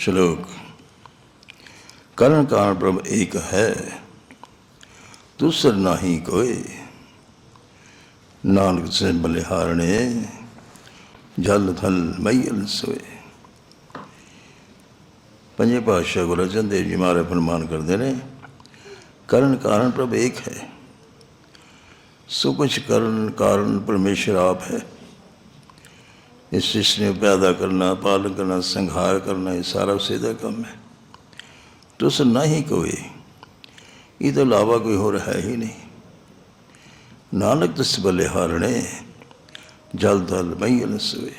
ਸ਼ਲੋਕ ਕਰਨ ਕਾਰਨ ਪ੍ਰਭ ਏਕ ਹੈ ਦੂਸਰ ਨਹੀਂ ਕੋਈ ਨਾਨਕ ਸੇ ਬਲਿਹਾਰਣੇ ਜਲ ਥਲ ਮਈਲ ਸੋਏ ਪੰਜੇ ਪਾਤਸ਼ਾਹ ਗੁਰੂ ਅਰਜਨ ਦੇਵ ਜੀ ਮਹਾਰਾਜ ਫਰਮਾਨ ਕਰਦੇ ਨੇ ਕਰਨ ਕਾਰਨ ਪ੍ਰਭ ਏਕ ਹੈ ਸੋ ਕੁਛ ਕਰਨ ਕਾਰਨ ਪਰਮੇਸ਼ਰ ਆਪ ਹੈ ਇਸ ਸ੍ਰਿਸ਼ਟੀ ਨੂੰ ਪੈਦਾ ਕਰਨਾ ਪਾਲਣ ਕਰਨਾ ਸੰਘਾਰ ਕਰਨਾ ਇਹ ਸਾਰਾ ਉਸੇ ਦਾ ਕੰਮ ਹੈ ਤੁਸ ਨਹੀਂ ਕੋਈ ਇਹ ਤੋਂ ਇਲਾਵਾ ਕੋਈ ਹੋਰ ਹੈ ਹੀ ਨਹੀਂ ਨਾਨਕ ਤਿਸ ਬਲੇ ਹਾਰਣੇ ਜਲ ਦਲ ਮਈਲ ਸੋਏ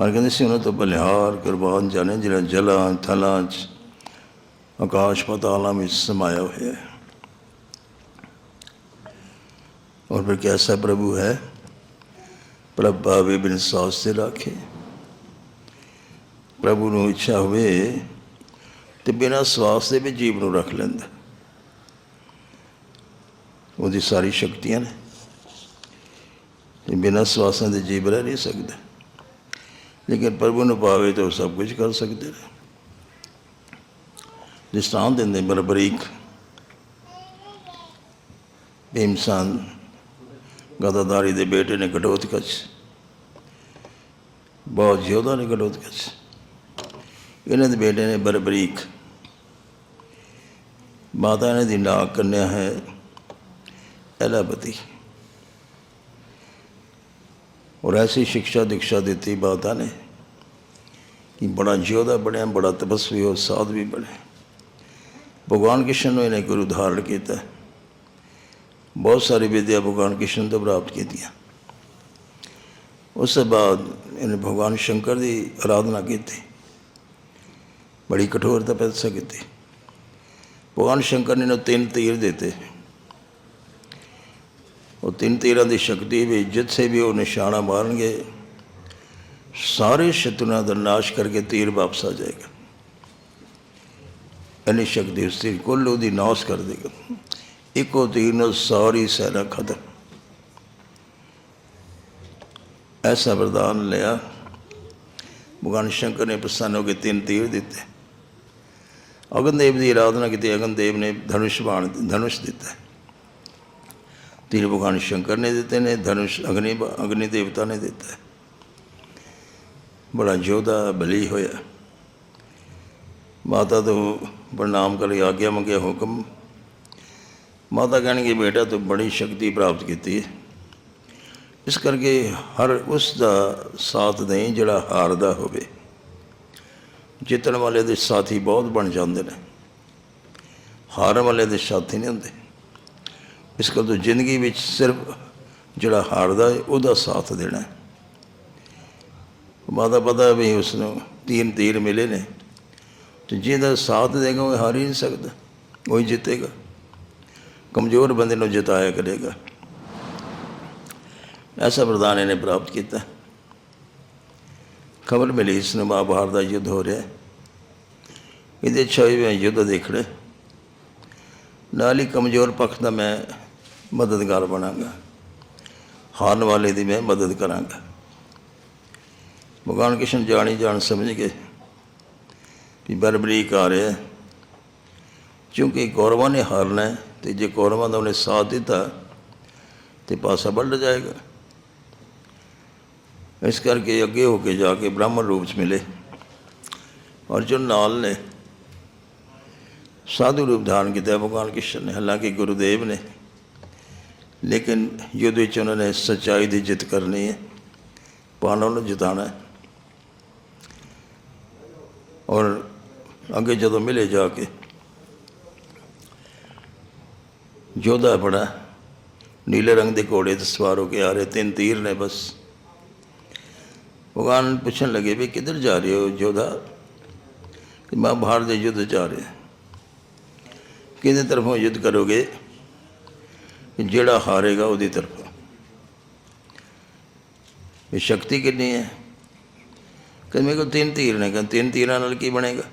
ਮਰ ਕਹਿੰਦੇ ਸੀ ਉਹਨਾਂ ਤੋਂ ਬਲਿਹਾਰ ਕੁਰਬਾਨ ਜਾਣੇ ਜਿਹੜਾ ਜਲਾਂ ਥਲਾਂ ਚ ਆਕਾਸ਼ ਪਤਾਲਾਂ ਵਿੱਚ ਸਮਾਇਆ ਹੋਇਆ ਹੈ और फिर कैसा प्रभु है ਪ੍ਰਭ ਭਾਵੇ ਬਿਨ ਸਾਸ ਤੇ ਰੱਖੇ। ਪ੍ਰਭੂ ਨੂੰ ਇੱਛਾ ਹੋਵੇ ਤੇ ਬਿਨਾਂ ਸਵਾਸ ਦੇ ਵੀ ਜੀਵ ਨੂੰ ਰੱਖ ਲੈਂਦਾ। ਉਹਦੀ ਸਾਰੀ ਸ਼ਕਤੀਆਂ ਨੇ। ਤੇ ਬਿਨਾਂ ਸਵਾਸਾਂ ਦੇ ਜੀਵ ਰਹਿ ਨਹੀਂ ਸਕਦਾ। ਲੇਕਿਨ ਪ੍ਰਭੂ ਨੂੰ ਪਾਵੇ ਤਾਂ ਉਹ ਸਭ ਕੁਝ ਕਰ ਸਕਦੇ ਨੇ। ਦ੍ਰਿਸ਼ਟਾਂਤ ਦਿੰਦੇ ਬਰਬਰੀਕ ਭੀਮਸਨ ਗਦਾਦਾਰੀ ਦੇ ਬੇਟੇ ਨੇ ਘਟੋਤਕਚ ਬਹੁਤ ਯੋਧਾ ਨੇ ਘਟੋਤਕਚ ਇਹਨਾਂ ਦੇ ਬੇਟੇ ਨੇ ਬਰਬਰੀਕ ਮਾਤਾ ਇਹਨਾਂ ਦੀ ਨਾਕ ਕੰਨਿਆ ਹੈ ਐਲਾਪਤੀ और ऐसी शिक्षा दीक्षा दी माता ने कि बड़ा योद्धा बनया बड़ा तपस्वी और साध भी बने भगवान कृष्ण ने इन्हें गुरु धारण किया ਬਹੁਤ ਸਾਰੀ ਵਿਦਿਆ ਭਗਵਾਨ ਕ੍ਰਿਸ਼ਨ ਤੋਂ ਪ੍ਰਾਪਤ ਕੀਤੀਆਂ। ਉਸ ਤੋਂ ਬਾਅਦ ਇਹਨੇ ਭਗਵਾਨ ਸ਼ੰਕਰ ਦੀ ਆਰਾਧਨਾ ਕੀਤੀ। ਬੜੀ ਕਠੋਰ ਤਪੱਸਿਆ ਕੀਤੀ। ਭਗਵਾਨ ਸ਼ੰਕਰ ਨੇ ਇਹਨੂੰ ਤਿੰਨ ਤੀਰ ਦਿੱਤੇ। ਉਹ ਤਿੰਨ ਤੀਰਾਂ ਦੀ ਸ਼ਕਤੀ ਵੀ ਜਿੱਥੇ ਵੀ ਉਹ ਨਿਸ਼ਾਨਾ ਮਾਰਨਗੇ, ਸਾਰੇ ਸ਼ਤਰੂਆਂ ਦਾ ਨਾਸ਼ ਕਰਕੇ ਤੀਰ ਵਾਪਸ ਆ ਜਾਏਗਾ। ਇੰਨੀ ਸ਼ਕਤੀ ਉਸ ਤੀਰ ਕੁੱਲ ਉਹਦੀ ਨਾਸ਼ ਕਰ ਦੇਗਾ। ਇੱਕੋ ਤੀਰ ਨਾਲ ਸਾਰੀ ਸੈਨਾ ਖਤਮ। ਐਸਾ ਵਰਦਾਨ ਲਿਆ। ਭਗਵਾਨ ਸ਼ੰਕਰ ਨੇ ਪ੍ਰਸੰਨ ਹੋ ਕੇ ਤਿੰਨ ਤੀਰ ਦਿੱਤੇ। ਅਗਨਦੇਵ ਦੀ ਆਰਾਧਨਾ ਕੀਤੀ, ਅਗਨਦੇਵ ਨੇ ਧਨੁਸ਼ ਬਾਣ ਧਨੁਸ਼ ਦਿੱਤਾ। ਤੀਰ ਭਗਵਾਨ ਸ਼ੰਕਰ ਨੇ ਦਿੱਤੇ ਨੇ, ਧਨੁਸ਼ ਅਗਨੀ ਅਗਨੀ ਦੇਵਤਾ ਨੇ ਦਿੱਤਾ। ਬੜਾ ਯੋਧਾ ਬਲੀ ਹੋਇਆ। ਮਾਤਾ ਤੋਂ ਪ੍ਰਣਾਮ ਕਰ ਆਗਿਆ ਮੰਗਿਆ ਹੁਕਮ। ਮਾਤਾ ਕਹਿਣਗੇ ਬੇਟਾ ਤੂੰ ਬੜੀ ਸ਼ਕਤੀ ਪ੍ਰਾਪਤ ਕੀਤੀ ਹੈ। ਇਸ ਕਰਕੇ ਹਰ ਉਸ ਦਾ ਸਾਥ ਦੇਂ ਜਿਹੜਾ ਹਾਰਦਾ ਹੋਵੇ। ਜਿੱਤਣ ਵਾਲੇ ਦੇ ਸਾਥੀ ਬਹੁਤ ਬਣ ਜਾਂਦੇ ਨੇ। ਹਾਰਨ ਵਾਲੇ ਦੇ ਸਾਥੀ ਨਹੀਂ ਹੁੰਦੇ। ਇਸ ਕਰਕੇ ਜ਼ਿੰਦਗੀ ਵਿੱਚ ਸਿਰਫ ਜਿਹੜਾ ਹਾਰਦਾ ਹੈ, ਉਹਦਾ ਸਾਥ ਦੇਣਾ ਮਾਤਾ ਪਤਾ ਵੀ ਉਸ ਨੂੰ ਤੀਨ ਤੀਰ ਮਿਲੇ ਨੇ। ਤੇ ਜਿਹਦਾ ਸਾਥ ਦੇਗਾ, ਉਹ ਹਾਰ ਹੀ ਨਹੀਂ ਸਕਦਾ। ਉਹ ਜਿੱਤੇਗਾ। ਕਮਜ਼ੋਰ ਬੰਦੇ ਨੂੰ ਜਿਤਾਇਆ ਕਰੇਗਾ। ਐਸਾ ਵਰਦਾਨ ਇਹਨੇ ਪ੍ਰਾਪਤ ਕੀਤਾ। ਖਬਰ ਮਿਲੀ ਇਸ ਨੂੰ ਮਹਾਭਾਰਤ ਦਾ ਯੁੱਧ ਹੋ ਰਿਹਾ। ਇਹਦੇ ਛੇਵੇਂ ਯੁੱਧ ਦੇਖਣੇ ਨਾਲ ਹੀ ਕਮਜ਼ੋਰ ਪੱਖ ਦਾ ਮੈਂ ਮਦਦਗਾਰ ਬਣਾਂਗਾ। ਹਾਰਨ ਵਾਲੇ ਦੀ ਮੈਂ ਮਦਦ ਕਰਾਂਗਾ। ਭਗਵਾਨ ਕ੍ਰਿਸ਼ਨ ਜਾਣੀ ਜਾਣ ਸਮਝ ਕੇ ਕਿ ਬਰਬਰੀਕ ਆ ਰਿਹਾ। ਕਿਉਂਕਿ ਗੌਰਵਾਂ ਨੇ ਹਾਰਨਾ ਹੈ। ਤੇ ਜੇ ਕੌਰਵਾਂ ਦਾ ਉਹਨੇ ਸਾਥ ਦਿੱਤਾ, ਤੇ ਪਾਸਾ ਵੱਢ ਜਾਏਗਾ। ਇਸ ਕਰਕੇ ਅੱਗੇ ਹੋ ਕੇ ਜਾ ਕੇ ਬ੍ਰਾਹਮਣ ਰੂਪ ਚ ਮਿਲੇ। ਔਰ ਜੋ ਨਾਲ ਨੇ ਸਾਧੂ ਰੂਪ ਧਾਰਨ ਕੀਤਾ, ਭਗਵਾਨ ਕ੍ਰਿਸ਼ਨ ਨੇ। ਹਾਲਾਂਕਿ ਗੁਰੂਦੇਵ ਨੇ, ਲੇਕਿਨ ਯੁੱਧ ਵਿੱਚ ਉਹਨਾਂ ਨੇ ਸੱਚਾਈ ਦੀ ਜਿੱਤ ਕਰਨੀ ਹੈ, ਪਾਂਡਵ ਨੂੰ ਜਿਤਾਣਾ ਹੈ। ਔਰ ਅੱਗੇ ਜਦੋਂ ਮਿਲੇ ਜਾ ਕੇ ਯੋਧਾ ਬੜਾ ਨੀਲੇ ਰੰਗ ਦੇ ਘੋੜੇ ਤੇ ਸਵਾਰ ਹੋ ਕੇ ਆ ਰਹੇ ਤਿੰਨ ਤੀਰ ਨੇ ਬਸ। ਭਗਵਾਨ ਪੁੱਛਣ ਲੱਗੇ ਵੀ ਕਿੱਧਰ ਜਾ ਰਹੇ ਹੋ ਯੋਧਾ? ਕਿ ਮੈਂ ਬਾਹਰ ਦੇ ਯੁੱਧ ਜਾ ਰਿਹਾ। ਕਿਹਦੇ ਤਰਫੋਂ ਯੁੱਧ ਕਰੋਗੇ? ਜਿਹੜਾ ਹਾਰੇਗਾ ਉਹਦੀ ਤਰਫ। ਇਹ ਸ਼ਕਤੀ ਕਿੰਨੀ ਹੈ? ਕਹਿੰਦੇ ਮੇਰੇ ਕੋਲ ਤਿੰਨ ਤੀਰ ਨੇ। ਕਹਿੰਦੇ ਤਿੰਨ ਤੀਰਾਂ ਨਾਲ ਕੀ ਬਣੇਗਾ?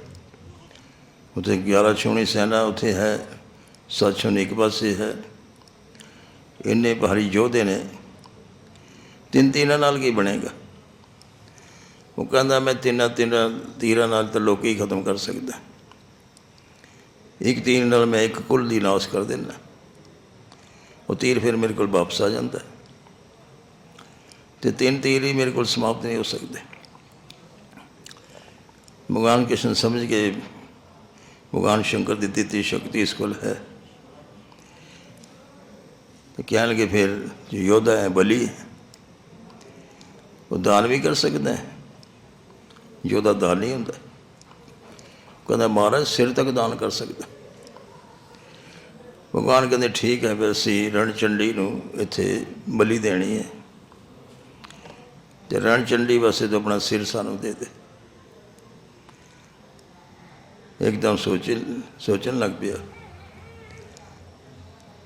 ਉੱਥੇ 11 ਛੋਣੀ ਸੈਨਾ ਉੱਥੇ ਹੈ। ਸੱਤ ਛੋਣੀ ਇੱਕ ਪਾਸੇ ਹੈ ਇੰਨੇ ਭਾਰੀ ਯੋਧੇ ਨੇ ਤਿੰਨ ਤੀਨਾਂ ਨਾਲ ਕੀ ਬਣੇਗਾ ਉਹ ਕਹਿੰਦਾ ਮੈਂ ਤਿੰਨਾਂ ਤਿੰਨਾਂ ਤੀਰਾਂ ਨਾਲ ਤਾਂ ਲੋਕੀ ਹੀ ਖਤਮ ਕਰ ਸਕਦਾ ਇੱਕ ਤੀਰ ਨਾਲ ਮੈਂ ਇੱਕ ਕੁੱਲ ਦੀ ਨਾਸ਼ ਕਰ ਦਿੰਦਾ ਉਹ ਤੀਰ ਫਿਰ ਮੇਰੇ ਕੋਲ ਵਾਪਸ ਆ ਜਾਂਦਾ ਤੇ ਤਿੰਨ ਤੀਰ ਹੀ ਮੇਰੇ ਕੋਲ ਸਮਾਪਤ ਨਹੀਂ ਹੋ ਸਕਦੇ ਭਗਵਾਨ ਕ੍ਰਿਸ਼ਨ ਸਮਝ ਕੇ ਭਗਵਾਨ ਸ਼ੰਕਰ ਦੀ ਦਿੱਤੀ ਸ਼ਕਤੀ ਇਸ ਕੋਲ ਹੈ ਤੇ ਕਹਿਣ ਲੱਗੇ ਫਿਰ ਜੋ ਯੋਧਾ ਹੈ ਬਲੀ ਹੈ, ਉਹ ਦਾਨ ਵੀ ਕਰ ਸਕਦਾ ਹੈ। ਯੋਧਾ ਦਾਨ ਨਹੀਂ ਹੁੰਦਾ। ਕਹਿੰਦਾ ਮਹਾਰਾਜ ਸਿਰ ਤੱਕ ਦਾਨ ਕਰ ਸਕਦਾ। ਭਗਵਾਨ ਕਹਿੰਦੇ ਠੀਕ ਹੈ ਫਿਰ ਅਸੀਂ ਰਣਚੰਡੀ ਨੂੰ ਇੱਥੇ ਬਲੀ ਦੇਣੀ ਹੈ। ਤੇ ਰਣਚੰਡੀ ਵਾਸਤੇ ਤਾਂ ਆਪਣਾ ਸਿਰ ਸਾਨੂੰ ਦੇ ਦੇ। ਇੱਕਦਮ ਸੋਚਣ ਸੋਚਣ ਲੱਗ ਪਿਆ।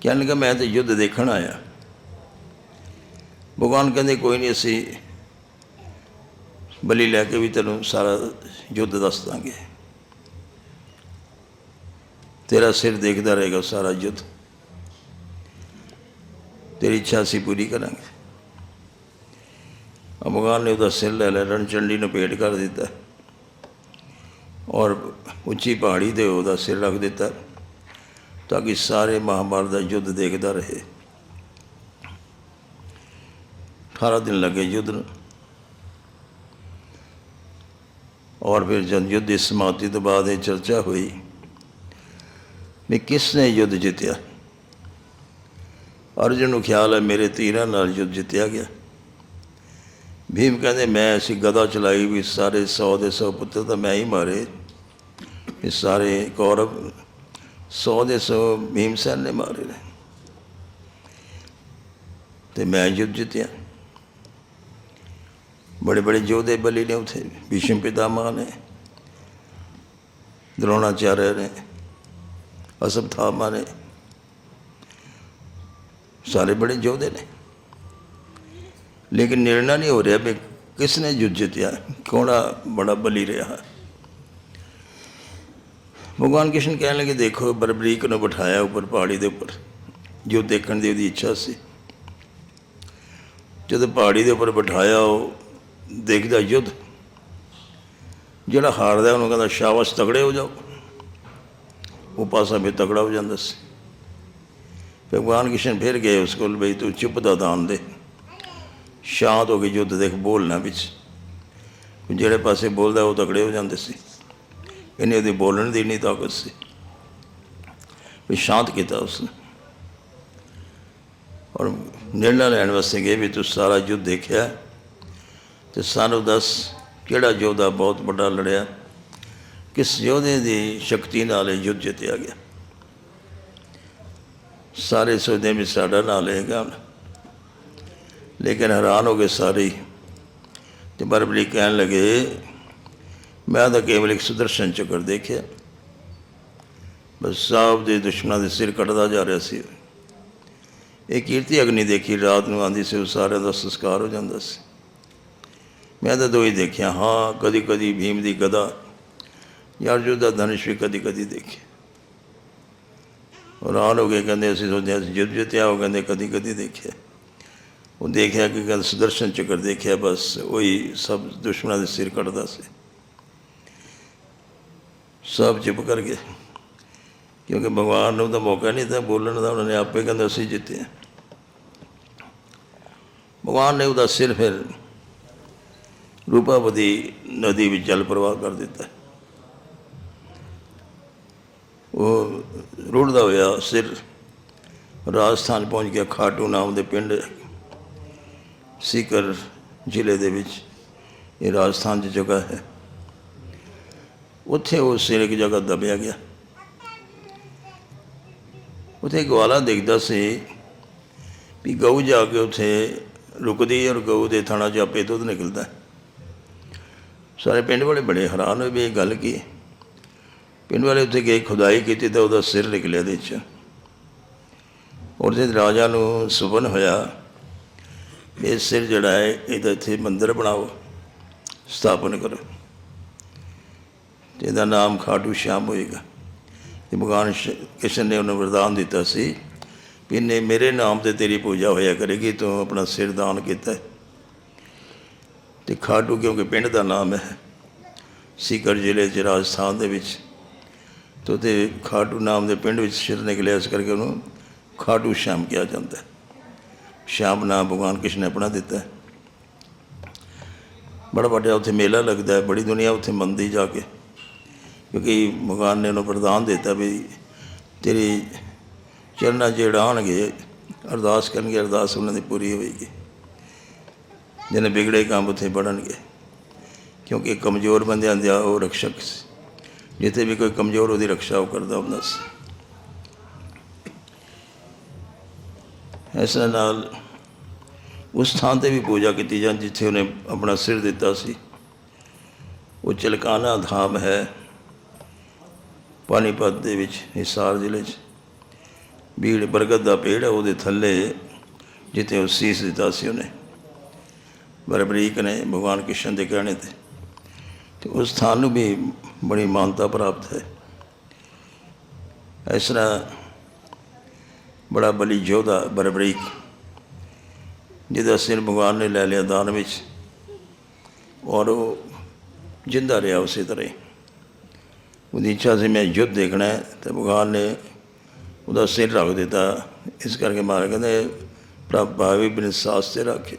ਕਹਿਣ ਲੱਗਾ, ਮੈਂ ਤਾਂ ਯੁੱਧ ਦੇਖਣ ਆਇਆ। ਭਗਵਾਨ ਕਹਿੰਦੇ, ਕੋਈ ਨਹੀਂ, ਅਸੀਂ ਬਲੀ ਲੈ ਕੇ ਵੀ ਤੈਨੂੰ ਸਾਰਾ ਯੁੱਧ ਦੱਸ ਦਾਂਗੇ। ਤੇਰਾ ਸਿਰ ਦੇਖਦਾ ਰਹੇਗਾ ਸਾਰਾ ਯੁੱਧ। ਤੇਰੀ ਇੱਛਾ ਅਸੀਂ ਪੂਰੀ ਕਰਾਂਗੇ। ਆ ਭਗਵਾਨ ਨੇ ਉਹਦਾ ਸਿਰ ਲੈ ਲਿਆ, ਰਣਚੰਡੀ ਨੂੰ ਭੇਟ ਕਰ ਦਿੱਤਾ। ਔਰ ਉੱਚੀ ਪਹਾੜੀ ਤੇ ਉਹਦਾ ਸਿਰ ਰੱਖ ਦਿੱਤਾ। ਤਾਂ ਕਿ ਸਾਰੇ ਮਹਾਭਾਰਤ ਦਾ ਯੁੱਧ ਦੇਖਦਾ ਰਹੇ। 18 ਦਿਨ ਲੱਗੇ ਯੁੱਧ ਨੂੰ। ਔਰ ਫਿਰ ਜਦ ਯੁੱਧ ਦੀ ਸਮਾਪਤੀ ਤੋਂ ਬਾਅਦ ਇਹ ਚਰਚਾ ਹੋਈ ਵੀ ਕਿਸ ਨੇ ਯੁੱਧ ਜਿੱਤਿਆ? ਅਰਜੁਨ ਨੂੰ ਖਿਆਲ ਹੈ ਮੇਰੇ ਤੀਰਾਂ ਨਾਲ ਯੁੱਧ ਜਿੱਤਿਆ ਗਿਆ। ਭੀਮ ਕਹਿੰਦੇ, ਮੈਂ ਅਸੀਂ ਗਦਾ ਚਲਾਈ ਵੀ ਸਾਰੇ 100 ਦੇ 100 ਪੁੱਤਰ ਤਾਂ ਮੈਂ ਹੀ ਮਾਰੇ। ਇਹ ਸਾਰੇ ਕੌਰਵ 100 ਦੇ 100 ਭੀਮਸੈਨ ਨੇ ਮਾਰੇ ਨੇ। ਤੇ ਮੈਂ ਯੁੱਧ ਜਿੱਤਿਆ। ਬੜੇ ਬੜੇ ਯੋਧੇ ਬਲੀ ਨੇ ਉਥੇ। ਭੀਸ਼ਮ ਪਿਤਾਮਹ ਨੇ। ਦ੍ਰੋਣਾਚਾਰਿਆ ਨੇ। ਅਸਬਥਾਮਾ ਨੇ। ਸਾਰੇ ਬੜੇ ਯੋਧੇ ਨੇ। ਲੇਕਿਨ ਨਿਰਣਾ ਨਹੀਂ ਹੋ ਰਿਹਾ ਵੀ ਕਿਸ ਨੇ ਯੁੱਧ ਜਿੱਤਿਆ। ਕੌਣਾ ਬੜਾ ਬਲੀ ਰਿਹਾ? ਭਗਵਾਨ ਕ੍ਰਿਸ਼ਨ ਕਹਿਣ ਲੱਗੇ, ਦੇਖੋ, ਬਰਬਰੀਕ ਨੂੰ ਬਿਠਾਇਆ ਉੱਪਰ, ਪਹਾੜੀ ਦੇ ਉੱਪਰ, ਜੋ ਦੇਖਣ ਦੀ ਉਹਦੀ ਇੱਛਾ ਸੀ। ਜਦੋਂ ਪਹਾੜੀ ਦੇ ਉੱਪਰ ਬਿਠਾਇਆ, ਉਹ ਦੇਖਦਾ ਯੁੱਧ। ਜਿਹੜਾ ਹਾਰਦਾ, ਉਹਨੂੰ ਕਹਿੰਦਾ, ਸ਼ਾਬਾਸ਼ ਤਗੜੇ ਹੋ ਜਾਓ। ਉਹ ਪਾਸਾ ਵੀ ਤਗੜਾ ਹੋ ਜਾਂਦਾ ਸੀ। ਭਗਵਾਨ ਕ੍ਰਿਸ਼ਨ ਫਿਰ ਗਏ ਉਸ ਕੋਲ, ਬਈ ਤੂੰ ਚੁੱਪ ਦਾ ਦਾਨ ਦੇ। ਸ਼ਾਂਤ ਹੋ ਕੇ ਯੁੱਧ ਦੇਖ, ਬੋਲਣਾ ਵਿੱਚ। ਜਿਹੜੇ ਪਾਸੇ ਬੋਲਦਾ, ਉਹ ਤਗੜੇ ਹੋ ਜਾਂਦੇ ਸੀ। ਇਹਨੇ ਉਹਦੇ ਬੋਲਣ ਦੀ ਨਹੀਂ ਤਾਕਤ ਸੀ। ਵੀ ਸ਼ਾਂਤ ਕੀਤਾ ਉਸਨੇ। ਔਰ ਨਿਰਣਾ ਲੈਣ ਵਾਸਤੇ ਗਏ ਵੀ ਤੂੰ ਸਾਰਾ ਯੁੱਧ ਦੇਖਿਆ ਤੇ ਸਾਨੂੰ ਦੱਸ ਕਿਹੜਾ ਯੋਧਾ ਬਹੁਤ ਵੱਡਾ ਲੜਿਆ। ਕਿਸ ਯੋਧੇ ਦੀ ਸ਼ਕਤੀ ਨਾਲ ਇਹ ਯੁੱਧ ਜਿੱਤਿਆ ਗਿਆ। ਸਾਰੇ ਸੋਚਦੇ ਵੀ ਸਾਡਾ ਨਾਲ ਹੈਗਾ ਲੇਕਿਨ ਹੈਰਾਨ ਹੋ ਗਏ ਸਾਰੇ ਹੀ। ਤੇ ਬਰਬਲੀ ਕਹਿਣ ਲੱਗੇ ਮੈਂ ਤਾਂ ਕੇਵਲ ਇੱਕ ਸੁਦਰਸ਼ਨ ਚੱਕਰ ਦੇਖਿਆ। ਬਸ ਸਾਹਿਬ ਦੇ ਦੁਸ਼ਮਣਾਂ ਦੇ ਸਿਰ ਕੱਟਦਾ ਜਾ ਰਿਹਾ ਸੀ। ਇਹ ਕੀਰਤੀ ਅਗਨੀ ਦੇਖੀ, ਰਾਤ ਨੂੰ ਆਂਦੀ ਸੀ, ਉਹ ਸਾਰਿਆਂ ਦਾ ਸੰਸਕਾਰ ਹੋ ਜਾਂਦਾ ਸੀ। ਮੈਂ ਤਾਂ ਦੋ ਹੀ ਦੇਖਿਆ, ਹਾਂ ਕਦੀ ਕਦੀ ਭੀਮ ਦੀ ਗਦਾ, ਯਾਰ ਜੋ ਦਾ ਧਨੁਸ਼ ਵੀ ਕਦੀ ਕਦੀ ਦੇਖਿਆ ਔਰ ਆਨ ਹੋ ਗਏ, ਕਹਿੰਦੇ ਅਸੀਂ ਸੋਚਿਆ ਅਸੀਂ ਜਿੱਤ ਜਿੱਤਿਆ ਹੋ ਕਹਿੰਦੇ ਕਦੀ ਕਦੀ ਦੇਖਿਆ। ਉਹ ਦੇਖਿਆ ਕਿ ਗੱਲ ਸੁਦਰਸ਼ਨ ਚੱਕਰ ਦੇਖਿਆ, ਬਸ ਉਹੀ ਸਭ ਦੁਸ਼ਮਣਾਂ ਦੇ ਸਿਰ ਕੱਟਦਾ ਸੀ। ਸਭ ਚੁੱਪ ਕਰ ਗਏ। ਕਿਉਂਕਿ ਭਗਵਾਨ ਨੂੰ ਤਾਂ ਮੌਕਾ ਨਹੀਂ ਤਾਂ ਬੋਲਣ ਦਾ ਉਹਨਾਂ ਨੇ ਆਪੇ ਕਹਿੰਦਾ ਅਸੀਂ ਜਿੱਤੇ ਭਗਵਾਨ ਨੇ ਉਹਦਾ ਸਿਰ ਫਿਰ ਰੂਪਾਵਤੀ ਨਦੀ ਵਿੱਚ ਜਲ ਪ੍ਰਵਾਹ ਕਰ ਦਿੱਤਾ। ਉਹ ਰੁੜਦਾ ਹੋਇਆ ਸਿਰ ਰਾਜਸਥਾਨ ਪਹੁੰਚ ਗਿਆ ਖਾਟੂ ਨਾਮ ਦੇ ਪਿੰਡ ਸੀਕਰ ਜ਼ਿਲ੍ਹੇ ਦੇ ਵਿੱਚ। ਇਹ ਰਾਜਸਥਾਨ ਦੀ ਜਗ੍ਹਾ ਹੈ। ਉੱਥੇ ਉਹ ਸਿਰ ਇੱਕ ਜਗ੍ਹਾ ਦਬਿਆ ਗਿਆ। ਉੱਥੇ ਗਵਾਲਾ ਦੇਖਦਾ ਸੀ ਵੀ ਗਊ ਜਾ ਕੇ ਉੱਥੇ ਰੁਕਦੀ ਔਰ ਗਊ ਦੇ ਥਾਣਾ 'ਚ ਆਪੇ ਦੁੱਧ ਨਿਕਲਦਾ। ਸਾਰੇ ਪਿੰਡ ਵਾਲੇ ਬੜੇ ਹੈਰਾਨ ਹੋਏ ਵੀ ਇਹ ਗੱਲ ਕੀ ਹੈ। ਪਿੰਡ ਵਾਲੇ ਉੱਥੇ ਗਏ, ਖੁਦਾਈ ਕੀਤੀ ਤਾਂ ਉਹਦਾ ਸਿਰ ਨਿਕਲਿਆ ਇਹਦੇ 'ਚ। ਔਰ ਜਦ ਰਾਜਾ ਨੂੰ ਸੁਪਨ ਹੋਇਆ ਵੀ ਇਹ ਸਿਰ ਜਿਹੜਾ ਹੈ, ਇਹਦਾ ਇੱਥੇ ਮੰਦਿਰ ਬਣਾਓ, ਸਥਾਪਨ ਕਰੋ। ਤੇ ਇਹਦਾ ਨਾਮ ਖਾਟੂ ਸ਼ਾਮ ਹੋਏਗਾ। ਤੇ ਭਗਵਾਨ ਸ਼- ਕ੍ਰਿਸ਼ਨ ਨੇ ਉਹਨੂੰ ਵਰਦਾਨ ਦਿੱਤਾ ਸੀ ਵੀ ਇਹਨੇ ਮੇਰੇ ਨਾਮ ਤੇ ਤੇਰੀ ਪੂਜਾ ਹੋਇਆ ਕਰੇਗੀ, ਤੂੰ ਆਪਣਾ ਸਿਰ ਦਾਨ ਕੀਤਾ। ਹੈ। ਤੇ ਖਾਟੂ ਕਿਉਂਕਿ ਪਿੰਡ ਦਾ ਨਾਮ ਹੈ, ਸੀਕਰ ਜ਼ਿਲ੍ਹੇ 'ਚ ਰਾਜਸਥਾਨ ਦੇ ਵਿੱਚ, ਤੋ ਤੇ ਖਾਟੂ ਨਾਮ ਦੇ ਪਿੰਡ ਵਿੱਚ ਸਿਰ ਨਿਕਲਿਆ, ਇਸ ਕਰਕੇ ਉਹਨੂੰ ਖਾਟੂ ਸ਼ਾਮ ਕਿਹਾ ਜਾਂਦਾ ਹੈ। ਸ਼ਾਮ ਨਾਮ ਭਗਵਾਨ ਕ੍ਰਿਸ਼ਨ ਨੇ ਆਪਣਾ ਦਿੱਤਾ ਹੈ। ਬੜਾ ਵੱਡਾ ਉੱਥੇ ਮੇਲਾ ਲੱਗਦਾ ਹੈ, ਬੜੀ ਦੁਨੀਆ ਉੱਥੇ ਮੰਨਦੀ ਜਾ ਕੇ। ਕਿਉਂਕਿ ਭਗਵਾਨ ਨੇ ਉਹਨੂੰ ਵਰਦਾਨ ਦਿੱਤਾ ਵੀ ਤੇਰੀ ਚਰਨਾਂ 'ਚ ਅਰਦਾਸ ਕਰਨਗੇ, ਅਰਦਾਸ ਉਹਨਾਂ ਦੀ ਪੂਰੀ ਹੋਏਗੀ ਜਿਹਨੇ ਵਿਗੜੇ ਕੰਮ ਉੱਥੇ ਬਣਨਗੇ। ਕਿਉਂਕਿ ਕਮਜ਼ੋਰ ਬੰਦਿਆਂ ਦਾ ਉਹ ਰਕਸ਼ਕ ਸੀ ਜਿੱਥੇ ਵੀ ਕੋਈ ਕਮਜ਼ੋਰ ਉਹਦੀ ਰੱਖਿਆ ਉਹ ਕਰਦਾ ਹੁੰਦਾ ਸੀ। ਇਸ ਨਾਲ ਉਸ ਥਾਂ ਤੇ ਵੀ ਪੂਜਾ ਕੀਤੀ ਜਾਂਦੀ ਜਿੱਥੇ ਉਹਨੇ ਆਪਣਾ ਸਿਰ ਦਿੱਤਾ ਸੀ, ਉਹ ਚਲਕਾਨਾ ਧਾਮ ਹੈ। ਪਾਣੀਪਤ ਦੇ ਵਿੱਚ, ਹਿਸਾਰ ਜ਼ਿਲ੍ਹੇ 'ਚ। ਬੀੜ ਬਰਗਦ ਦਾ ਪੇੜ ਹੈ, ਉਹਦੇ ਥੱਲੇ ਜਿੱਥੇ ਉਹ ਸੀਸ ਦਿੱਤਾ ਸੀ ਉਹਨੇ। ਬਰਬਰੀਕ ਨੇ, ਭਗਵਾਨ ਕ੍ਰਿਸ਼ਨ ਦੇ ਕਹਿਣੇ ਤੇ। ਤੇ ਉਸ ਸਥਾਨ ਨੂੰ ਵੀ ਬੜੀ ਮਾਨਤਾ ਪ੍ਰਾਪਤ ਹੈ। ਇਸ ਤਰ੍ਹਾਂ ਬੜਾ ਬਲੀ ਯੋਧਾ ਬਰਬਰੀਕ, ਜਿਹਦਾ ਸਿਰ ਭਗਵਾਨ ਨੇ ਲੈ ਲਿਆ ਦਾਨ ਵਿੱਚ। ਔਰ ਉਹ ਜਿੰਦਾ ਰਿਹਾ ਉਸੇ ਤਰ੍ਹਾਂ ਹੀ। ਉਹਦੀ ਇੱਛਾ ਸੀ ਮੈਂ ਯੁੱਧ ਦੇਖਣਾ ਹੈ ਤੇ ਭਗਵਾਨ ਨੇ ਉਹਦਾ ਸਿਰ ਰੱਖ ਦਿੱਤਾ। ਇਸ ਕਰਕੇ ਮਹਾਰਾਜ ਕਹਿੰਦੇ, ਪ੍ਰਭ, ਭਾਵੇਂ ਬਿਨ ਸਾਸ ਤੇ ਰੱਖੇ,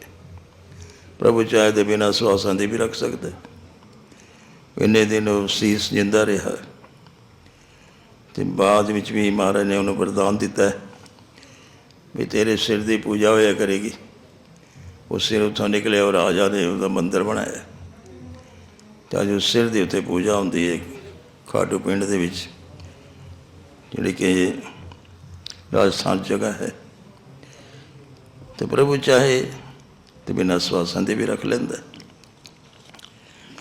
ਪ੍ਰਭੂ ਚਾਹੇ ਦੇ ਬਿਨਾਂ ਸਵਾਸਾਂ ਦੇ ਵੀ ਰੱਖ ਸਕਦਾ ਇੰਨੇ ਦਿਨ ਉਹ ਸੀਸ ਜਿੰਦਾ ਰਿਹਾ। ਤੇ ਬਾਅਦ ਵਿੱਚ ਵੀ ਮਹਾਰਾਜ ਨੇ ਉਹਨੂੰ ਵਰਦਾਨ ਦਿੱਤਾ ਵੀ ਤੇਰੇ ਸਿਰ ਦੀ ਪੂਜਾ ਹੋਇਆ ਕਰੇਗੀ। ਉਹ ਸਿਰ ਉੱਥੋਂ ਨਿਕਲਿਆ ਔਰ ਰਾਜਾ ਨੇ ਉਹਦਾ ਮੰਦਿਰ ਬਣਾਇਆ। ਤਾਂ ਜੋ ਸਿਰ ਦੇ ਉੱਤੇ ਪੂਜਾ ਹੁੰਦੀ ਹੈ। ਖਾਟੂ ਪਿੰਡ ਦੇ ਵਿੱਚ, ਜਿਹੜੀ ਕਿ ਰਾਜਸਥਾਨ ਜਗ੍ਹਾ ਹੈ। ਤੇ ਪ੍ਰਭੂ ਚਾਹੇ ਤੇ ਬਿਨਾਂ ਸਵਾਸਾਂ ਦੇ ਵੀ ਰੱਖ ਲੈਂਦਾ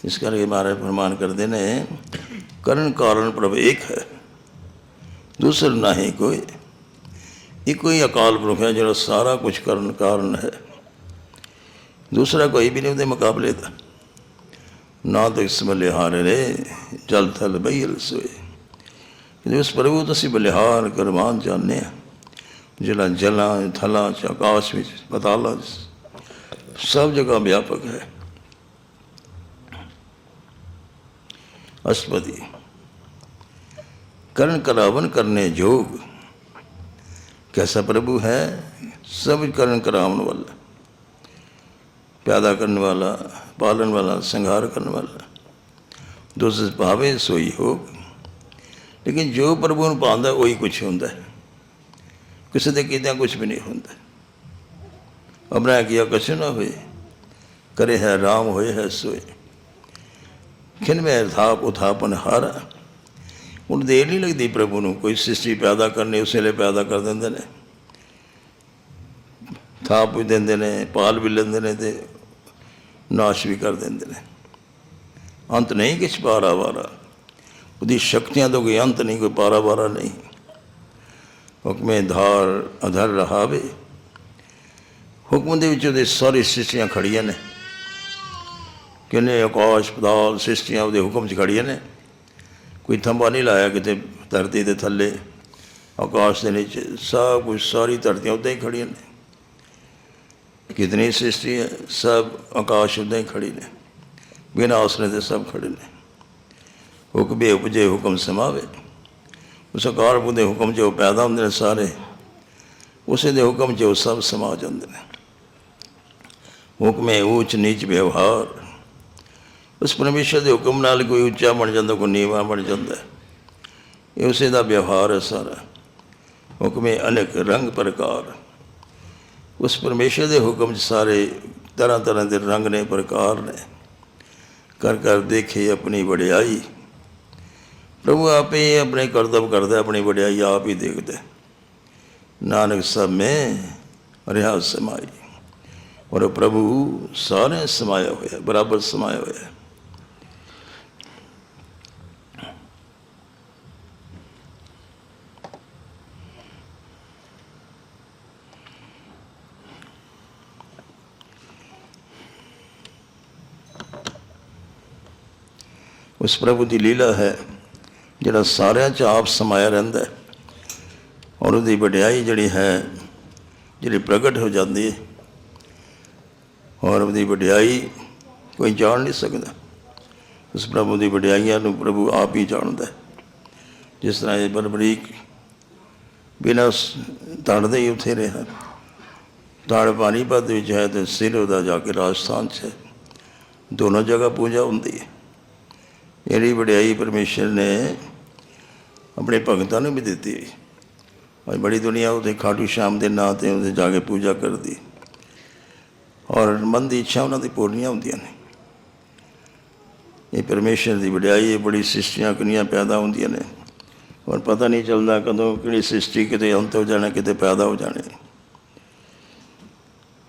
ਇਸ ਕਰਕੇ ਮਹਾਰਾਜ ਫਰਮਾਨ ਕਰਦੇ ਨੇ, ਕਰਨ ਕਾਰਨ ਪ੍ਰਭ ਇੱਕ ਹੈ, ਦੂਸਰਾ ਨਹੀਂ ਕੋਈ। ਇੱਕੋ ਹੀ ਅਕਾਲ ਪੁਰਖ ਹੈ ਜਿਹੜਾ ਸਾਰਾ ਕੁਝ ਕਰਨ ਕਾਰਨ ਹੈ। ਦੂਸਰਾ ਕੋਈ ਵੀ ਨਹੀਂ ਉਹਦੇ ਮੁਕਾਬਲੇ ਦਾ। ਨਾ ਤਾਂ ਇਸ ਬਲਿਹਾਰ ਰੇ ਜਲ ਥਲ ਬਈਲ ਸੋਏ ਜੇ ਉਸ ਪ੍ਰਭੂ ਤੋਂ ਅਸੀਂ ਬਲਿਹਾਰ ਕਰਮਾਨ ਜਾਣਦੇ ਹਾਂ ਜਿਹੜਾ ਜਲਾਂ ਥਲਾਂ ਚ ਆਕਾਸ਼ ਵਿੱਚ ਪਤਾਲਾਂ 'ਚ ਸਭ ਜਗ੍ਹਾ ਵਿਆਪਕ ਹੈ ਅਸਪਦੀ ਕਰਨ ਕਰਾਵਨ ਕਰਨੇ ਜੋਗ कैसा प्रभु है सब करण करावन वाला पैदा करने वाला ਪਾਲਣ ਵਾਲਾ, ਸੰਘਾਰ ਕਰਨ ਵਾਲਾ। ਦੁਸ ਭਾਵੇਂ ਸੋਈ ਹੋ ਲੇਕਿਨ ਜੋ ਪ੍ਰਭੂ ਨੂੰ ਭਾਉਂਦਾ ਉਹੀ ਕੁਝ ਹੁੰਦਾ ਕਿਸੇ ਦੇ ਕਿਦਾਂ ਕੁਝ ਵੀ ਨਹੀਂ ਹੁੰਦਾ। ਅਬਰਾ ਕੀਆ ਕੁਛ ਨਾ ਹੋਏ ਕਰੇ ਹੈ ਰਾਮ, ਹੋਏ ਹੈ ਸੋਏ। ਖਿਨ ਮੇ ਅਰਥਾਪ ਉਥਾਪਨ ਹਰ। ਉਹਨੂੰ ਦੇਰ ਨਹੀਂ ਲੱਗਦੀ ਪ੍ਰਭੂ ਨੂੰ। ਕੋਈ ਸ੍ਰਿਸ਼ਟੀ ਪੈਦਾ ਕਰਨੀ, ਉਸੇ ਲਈ ਪੈਦਾ ਕਰ ਦਿੰਦੇ ਨੇ। ਥਾਪ ਵੀ ਦਿੰਦੇ ਨੇ, ਪਾਲ ਵੀ ਲੈਂਦੇ ਨੇ ਤੇ ਨਾਸ਼ ਵੀ ਕਰ ਦਿੰਦੇ ਨੇ। ਅੰਤ ਨਹੀਂ ਕਿਛ ਪਾਰਾ ਵਾਰਾ ਉਹਦੀ ਸ਼ਕਤੀਆਂ ਤੋਂ ਕੋਈ ਅੰਤ ਨਹੀਂ, ਕੋਈ ਪਾਰਾ ਵਾਰਾ ਨਹੀਂ। ਹੁਕਮੇ ਧਾਰ ਅਧਰ ਰਹਾਵੇ। ਹੁਕਮ ਦੇ ਵਿੱਚ ਉਹਦੇ ਸਾਰੀ ਸ੍ਰਿਸ਼ਟੀਆਂ ਖੜੀਆਂ ਨੇ। ਕਿੰਨੇ ਆਕਾਸ਼ ਪਦਾਲ ਸ੍ਰਿਸ਼ਟੀਆਂ ਉਹਦੇ ਹੁਕਮ 'ਚ ਖੜੀਆਂ ਨੇ। ਕੋਈ ਥੰਬਾ ਨਹੀਂ ਲਾਇਆ ਕਿਤੇ ਧਰਤੀ ਦੇ ਥੱਲੇ। ਆਕਾਸ਼ ਦੇ ਨੀਚੇ ਸਭ ਕੁਝ ਸਾਰੀ ਧਰਤੀਆਂ ਉੱਦਾਂ ਹੀ ਖੜੀਆਂ ਨੇ। ਕਿਤਨੀ ਸ੍ਰਿਸ਼ਟੀ ਹੈ? ਸਭ ਆਕਾਸ਼ ਉਦਾਂ ਹੀ ਖੜੀ ਨੇ। ਬਿਨਾਂ ਆਸਰੇ ਦੇ ਸਭ ਖੜੇ ਨੇ। ਹੁਕਮੇ ਉਪਜੇ ਹੁਕਮ ਸਮਾਵੇ। ਉਸ ਆਕਾਰ ਦੇ ਹੁਕਮ 'ਚ ਉਹ ਪੈਦਾ ਹੁੰਦੇ ਨੇ ਸਾਰੇ, ਉਸੇ ਦੇ ਹੁਕਮ 'ਚ ਉਹ ਸਭ ਸਮਾ ਜਾਂਦੇ ਨੇ। ਹੁਕਮੇ ਉੱਚ ਨੀਚ ਵਿਵਹਾਰ। ਉਸ ਪਰਮੇਸ਼ਰ ਦੇ ਹੁਕਮ ਨਾਲ ਕੋਈ ਉੱਚਾ ਬਣ ਜਾਂਦਾ, ਕੋਈ ਨੀਵਾਂ ਬਣ ਜਾਂਦਾ। ਇਹ ਉਸੇ ਦਾ ਵਿਵਹਾਰ ਹੈ ਸਾਰਾ। ਹੁਕਮੇ ਅਨੇਕ ਰੰਗ ਪ੍ਰਕਾਰ। ਉਸ ਪਰਮੇਸ਼ਰ ਦੇ ਹੁਕਮ 'ਚ ਸਾਰੇ ਤਰ੍ਹਾਂ ਤਰ੍ਹਾਂ ਦੇ ਰੰਗ ਨੇ, ਪ੍ਰਕਾਰ ਨੇ। ਕਰ ਕਰ ਦੇਖੇ ਆਪਣੀ ਵਡਿਆਈ। ਪ੍ਰਭੂ ਆਪੇ ਹੀ ਆਪਣੇ ਕਰਤਬ ਕਰਦਾ, ਆਪਣੀ ਵਡਿਆਈ ਆਪ ਹੀ ਦੇਖਦਾ। ਨਾਨਕ ਸਭ ਮੈਂ ਰਿਹਾ ਸਮਾਈ। ਔਰ ਪ੍ਰਭੂ ਸਾਰੇ ਸਮਾਇਆ ਹੋਇਆ, ਬਰਾਬਰ ਸਮਾਇਆ ਹੋਇਆ। ਉਸ ਪ੍ਰਭੂ ਦੀ ਲੀਲਾ ਹੈ, ਜਿਹੜਾ ਸਾਰਿਆਂ 'ਚ ਆਪ ਸਮਾਇਆ ਰਹਿੰਦਾ ਔਰ ਉਹਦੀ ਵਡਿਆਈ ਜਿਹੜੀ ਹੈ, ਜਿਹੜੀ ਪ੍ਰਗਟ ਹੋ ਜਾਂਦੀ ਹੈ ਔਰ ਉਹਦੀ ਵਡਿਆਈ ਕੋਈ ਜਾਣ ਨਹੀਂ ਸਕਦਾ। ਉਸ ਪ੍ਰਭੂ ਦੀ ਵਡਿਆਈਆਂ ਨੂੰ ਪ੍ਰਭੂ ਆਪ ਹੀ ਜਾਣਦਾ ਹੈ। ਜਿਸ ਤਰ੍ਹਾਂ ਇਹ ਬਰਬਰੀਕ ਬਿਨਾਂ ਤੜਦੇ ਹੀ ਉੱਥੇ ਰਿਹਾ ਤੜ ਪਾਣੀਪਤ ਵਿੱਚ ਹੈ ਤੇ ਸਿਰ ਉਹਦਾ ਜਾ ਕੇ ਰਾਜਸਥਾਨ 'ਚ ਹੈ। ਦੋਨੋਂ ਜਗ੍ਹਾ ਪੂਜਾ ਹੁੰਦੀ ਹੈ। ਜਿਹੜੀ ਵਡਿਆਈ ਪਰਮੇਸ਼ਰ ਨੇ ਆਪਣੇ ਭਗਤਾਂ ਨੂੰ ਵੀ ਦਿੱਤੀ। ਔਰ ਬੜੀ ਦੁਨੀਆ ਉਹਦੇ ਖਾਟੂ ਸ਼ਾਮ ਦੇ ਨਾਂ ਤੇ ਉਹਦੇ ਜਾ ਕੇ ਪੂਜਾ ਕਰਦੀ। ਔਰ ਮਨ ਦੀ ਇੱਛਾ ਉਹਨਾਂ ਦੀ ਪੂਰਨੀਆਂ ਹੁੰਦੀਆਂ ਨੇ। ਇਹ ਪਰਮੇਸ਼ਰ ਦੀ ਵਡਿਆਈ ਹੈ ਬੜੀ ਸ੍ਰਿਸ਼ਟੀਆਂ ਕਿੰਨੀਆਂ ਪੈਦਾ ਹੁੰਦੀਆਂ ਨੇ। ਔਰ ਪਤਾ ਨਹੀਂ ਚੱਲਦਾ ਕਦੋਂ ਕਿਹੜੀ ਸ੍ਰਿਸ਼ਟੀ ਕਿਤੇ ਅੰਤ ਹੋ ਜਾਣਾ, ਕਿਤੇ ਪੈਦਾ ਹੋ ਜਾਣੇ।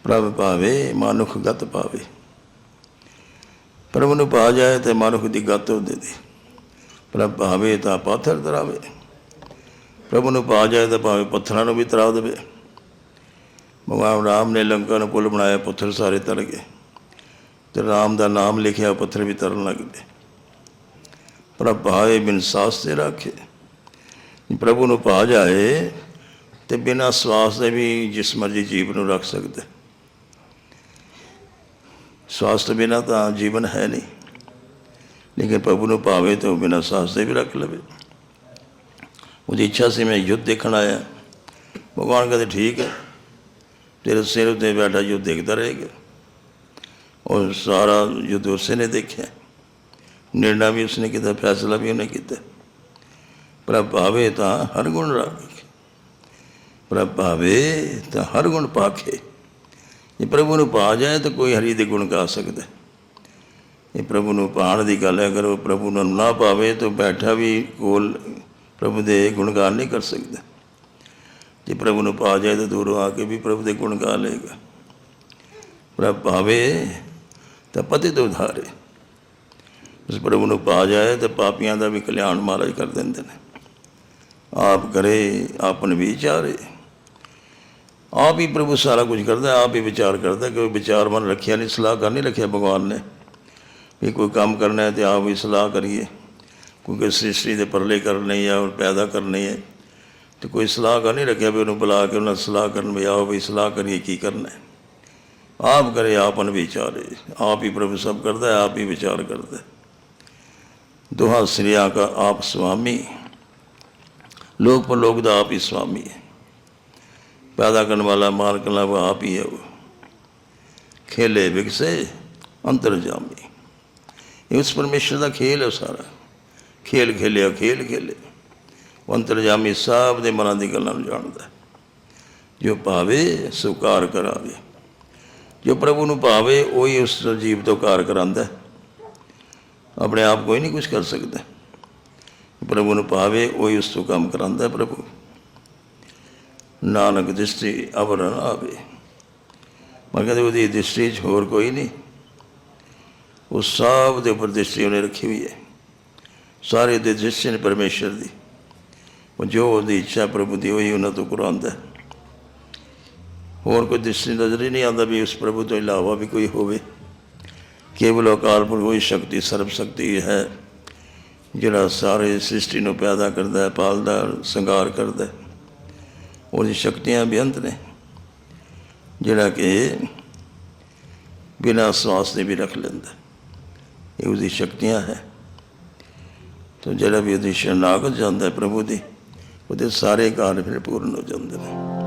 ਪ੍ਰਭ ਭਾਵੇ, ਮਨੁੱਖ ਗਤ ਪਾਵੇ ਪ੍ਰਭੂ ਨੂੰ ਪਾ ਜਾਏ ਤੇ ਮਨੁੱਖ ਦੀ ਗਤ ਉਹਦੇ ਦੀ ਪ੍ਰਭ ਭਾਵੇ ਤਾਂ ਪੱਥਰ ਤਰਾਵੇ। ਪ੍ਰਭੂ ਨੂੰ ਪਾ ਜਾਏ ਤਾਂ ਭਾਵੇਂ ਪੱਥਰਾਂ ਨੂੰ ਵੀ ਤਰਾ ਦੇਵੇ। ਭਗਵਾਨ ਰਾਮ ਨੇ ਲੰਕਾ ਨੂੰ ਪੁਲ ਬਣਾਇਆ ਪੱਥਰ ਸਾਰੇ ਤਰ ਗਏ। ਤੇ ਰਾਮ ਦਾ ਨਾਮ ਲਿਖਿਆ ਪੱਥਰ ਵੀ ਤਰਨ ਲੱਗ ਪਏ। ਪ੍ਰਭ ਭਾਵੇ ਬਿਨ ਸਾਸ ਤੇ ਰੱਖੇ। ਪ੍ਰਭੂ ਨੂੰ ਪਾ ਜਾਏ ਤੇ ਬਿਨਾਂ ਸਵਾਸ ਦੇ ਵੀ ਜਿਸ ਮਰਜ਼ੀ ਜੀਵ ਨੂੰ ਰੱਖ ਸਕਦਾ। ਸਵਾਸ ਤੋਂ ਬਿਨਾਂ ਤਾਂ ਜੀਵਨ ਹੈ ਨਹੀਂ ਲੇਕਿਨ ਪ੍ਰਭੂ ਨੂੰ ਭਾਵੇ ਤਾਂ ਉਹ ਬਿਨਾਂ ਸਾਸ ਦੇ ਵੀ ਰੱਖ ਲਵੇ ਉਹਦੀ ਇੱਛਾ ਸੀ ਮੈਂ ਯੁੱਧ ਦੇਖਣ ਆਇਆ ਭਗਵਾਨ ਕਹਿੰਦੇ ਠੀਕ ਹੈ ਤੇਰੇ ਸਿਰ ਉੱਤੇ ਬੈਠਾ ਯੁੱਧ ਦੇਖਦਾ ਰਹੇਗਾ ਔਰ ਸਾਰਾ ਯੁੱਧ ਉਸੇ ਨੇ ਦੇਖਿਆ ਨਿਰਣਾ ਵੀ ਉਸਨੇ ਕੀਤਾ ਫੈਸਲਾ ਵੀ ਉਹਨੇ ਕੀਤਾ ਪ੍ਰਭ ਭਾਵੇ ਤਾਂ ਹਰ ਗੁਣ ਰਾਖੇ ਪ੍ਰਭ ਭਾਵੇ ਤਾਂ ਹਰ ਗੁਣ ਪਾਖੇ ਜੇ ਪ੍ਰਭੂ ਨੂੰ ਪਾ ਜਾਏ ਤਾਂ ਕੋਈ ਹਰੀ ਦੇ ਗੁਣ ਗਾ ਸਕਦਾ ਇਹ ਪ੍ਰਭੂ ਨੂੰ ਪਾਣ ਦੀ ਗੱਲ ਹੈ, ਅਗਰ ਉਹ ਪ੍ਰਭੂ ਨੂੰ ਨਾ ਪਾਵੇ ਤਾਂ ਬੈਠਾ ਵੀ ਕੋਲ ਪ੍ਰਭੂ ਦੇ ਗੁਣਗਾਨ ਨਹੀਂ ਕਰ ਸਕਦਾ। ਜੇ ਪ੍ਰਭੂ ਨੂੰ ਪਾ ਜਾਏ ਤਾਂ ਦੂਰੋਂ ਆ ਕੇ ਵੀ ਪ੍ਰਭੂ ਦੇ ਗੁਣ ਗਾ ਲਏਗਾ। ਪ੍ਰਭ ਭਾਵੇ ਤਾਂ ਪਤੀ ਤੋਂ ਉਧਾਰੇ। ਉਸ ਪ੍ਰਭੂ ਨੂੰ ਪਾ ਜਾਏ ਤਾਂ ਪਾਪੀਆਂ ਦਾ ਵੀ ਕਲਿਆਣ ਮਹਾਰਾਜ ਕਰ ਦਿੰਦੇ ਨੇ। ਆਪ ਕਰੇ, ਆਪਨ ਵਿਚਾਰੇ ਆਪ ਹੀ ਪ੍ਰਭੂ ਸਾਰਾ ਕੁਝ ਕਰਦਾ, ਆਪ ਹੀ ਵਿਚਾਰ ਕਰਦਾ ਕਿ ਵਿਚਾਰ ਮਨ ਰੱਖਿਆ ਨਹੀਂ, ਸਲਾਹ ਕਰ ਨਹੀਂ ਰੱਖਿਆ ਭਗਵਾਨ ਨੇ ਵੀ ਕੋਈ ਕੰਮ ਕਰਨਾ ਹੈ ਤੇ ਆਪ ਹੀ ਸਲਾਹ ਕਰੀਏ। ਕਿਉਂਕਿ ਸ੍ਰਿਸ਼ਟੀ ਦੇ ਪਰਲੇ ਕਰਨੇ ਔਰ ਪੈਦਾ ਕਰਨੇ ਹੈ ਤੇ ਕੋਈ ਸਲਾਹ ਕਰ ਨਹੀਂ ਰੱਖਿਆ ਵੀ ਉਹਨੂੰ ਬੁਲਾ ਕੇ ਉਹਨਾਂ ਸਲਾਹ ਕਰਨ ਵੀ ਆਓ ਵੀ ਸਲਾਹ ਕਰੀਏ ਕੀ ਕਰਨਾ ਹੈ। ਆਪ ਕਰੇ ਆਪਨ ਵਿਚਾਰੇ, ਆਪ ਹੀ ਪ੍ਰਭੂ ਸਭ ਕਰਦਾ ਹੈ ਆਪ ਹੀ ਵਿਚਾਰ ਕਰਦਾ। ਹੈ ਦੁਹਾ ਸ੍ਰਿਆ ਕਾ ਆਪ ਸੁਆਮੀ ਲੋਕ ਪਰ ਲੋਕ ਦਾ ਆਪ ਹੀ ਸੁਆਮੀ ਹੈ। ਪੈਦਾ ਕਰਨ ਵਾਲਾ ਮਾਲਕ ਲਾ ਉਹ ਆਪ ਹੀ ਹੈ ਉਹ। ਖੇਲੇ ਵਿਕਸੇ ਅੰਤਰਜਾਮੀ ਇਹ ਉਸ ਪਰਮੇਸ਼ਰ ਦਾ ਖੇਲ ਹੈ ਸਾਰਾ। ਖੇਲ ਖੇਲਿਆ, ਖੇਲ ਖੇਲੇ। ਉਹ ਅੰਤਰਜਾਮੀ ਸਭ ਦੇ ਮਨਾਂ ਦੀ ਗੱਲਾਂ ਨੂੰ ਜਾਣਦਾ। ਜੋ ਭਾਵੇ ਸੁਕਾਰ ਕਰਾਵੇ। ਜੋ ਪ੍ਰਭੂ ਨੂੰ ਭਾਵੇ, ਉਹੀ ਉਸ ਜੀਵ ਤੋਂ ਕਾਰ ਕਰਾਂਦਾ ਆਪਣੇ ਆਪ ਕੋਈ ਨਹੀਂ ਕੁਝ ਕਰ ਸਕਦਾ। ਪ੍ਰਭੂ ਨੂੰ ਭਾਵੇ, ਉਹੀ ਉਸ ਤੋਂ ਕੰਮ ਕਰਾਂਦਾ ਪ੍ਰਭੂ। ਨਾਨਕ ਦ੍ਰਿਸ਼ਟੀ ਅਵਰ ਨਾ ਆਵੇ। ਮੈਂ ਕਹਿੰਦੇ ਉਹਦੀ ਦ੍ਰਿਸ਼ਟੀ 'ਚ ਹੋਰ ਕੋਈ ਨਹੀਂ। ਉਹ ਸਭ ਦੇ ਉੱਪਰ ਦ੍ਰਿਸ਼ਟੀ ਉਹਨੇ ਰੱਖੀ ਹੋਈ ਹੈ। ਸਾਰੇ ਦੇ ਦ੍ਰਿਸ਼ਟੀ ਨੇ ਪਰਮੇਸ਼ਰ ਦੀ। ਉਹ ਜੋ ਉਹਦੀ ਇੱਛਾ ਪ੍ਰਭੂ ਦੀ ਉਹੀ ਉਹਨਾਂ ਤੋਂ ਕਰਾਉਂਦਾ ਹੋਰ ਕੋਈ ਦ੍ਰਿਸ਼ਟੀ ਨਜ਼ਰ ਹੀ ਨਹੀਂ ਆਉਂਦਾ ਵੀ ਉਸ ਪ੍ਰਭੂ ਤੋਂ ਇਲਾਵਾ ਵੀ ਕੋਈ ਹੋਵੇ। ਕੇਵਲ ਅਕਾਲ ਪੁਰਖ ਉਹੀ ਸ਼ਕਤੀ ਸਰਬ ਸ਼ਕਤੀ ਹੈ ਜਿਹੜਾ ਸਾਰੇ ਸ੍ਰਿਸ਼ਟੀ ਨੂੰ ਪੈਦਾ ਕਰਦਾ ਹੈ ਪਾਲਦਾ ਹੈ, ਸ਼ਿੰਗਾਰ ਕਰਦਾ ਹੈ। ਉਹਦੀ ਸ਼ਕਤੀਆਂ ਬੇਅੰਤ ਨੇ। ਜਿਹੜਾ ਕਿ ਬਿਨਾਂ ਸਵਾਸ ਦੇ ਵੀ ਰੱਖ ਲੈਂਦਾ ਇਹ ਉਹਦੀ ਸ਼ਕਤੀਆਂ ਹੈ। ਤਾਂ ਜਿਹੜਾ ਵੀ ਉਹਦੀ ਸ਼ਰਨਾਗਤ ਜਾਂਦਾ ਪ੍ਰਭੂ ਦੀ, ਉਹਦੇ ਸਾਰੇ ਕਾਰਨ ਫਿਰ ਪੂਰਨ ਹੋ ਜਾਂਦੇ ਨੇ।